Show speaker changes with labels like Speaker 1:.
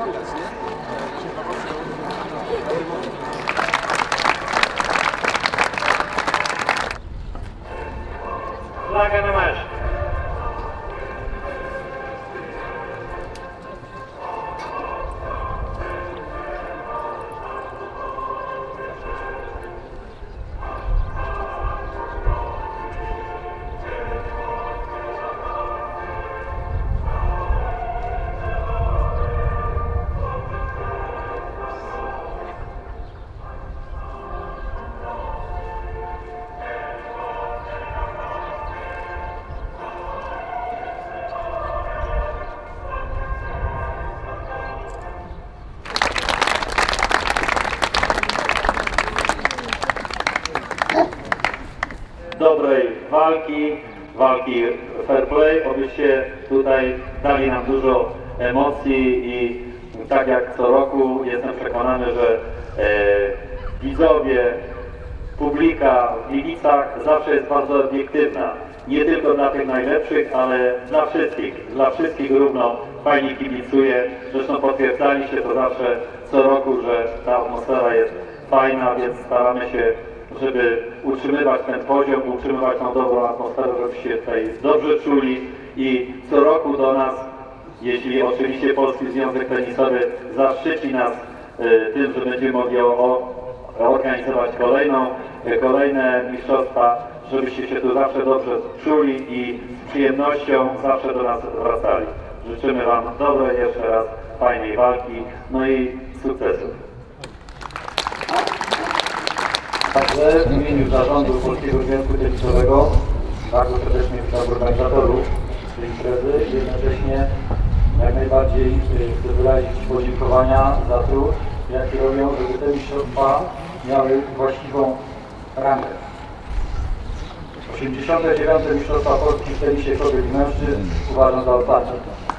Speaker 1: Флага на марш. Dobrej walki, walki fair play, obyście tutaj dali nam dużo emocji i tak jak co roku jestem przekonany, że e, widzowie, publika w Gliwicach zawsze jest bardzo obiektywna. Nie tylko dla tych najlepszych, ale dla wszystkich. Dla wszystkich równo fajnie kibicuje. Zresztą potwierdzaliście to zawsze co roku, że ta atmosfera jest fajna, więc staramy się żeby utrzymywać ten poziom, utrzymywać tą dobrą atmosferę, żebyście tutaj dobrze czuli i co roku do nas, jeśli oczywiście Polski Związek Tenisowy zaszczyci nas e, tym, że będziemy mogli organizować kolejną, e, kolejne mistrzostwa, żebyście się tu zawsze dobrze czuli i z przyjemnością zawsze do nas wracali. Życzymy Wam dobrej jeszcze raz fajnej walki, no i sukcesów. Także w imieniu zarządu Polskiego Związku Tenisowego bardzo serdecznie witam organizatorów tej imprezy i jednocześnie jak najbardziej y, chcę wyrazić podziękowania za trud, jaki robią, żeby te mistrzostwa miały właściwą rangę. 89. Mistrzostwa Polski w tenisie kobiet i mężczyzn uważam za ostatnie.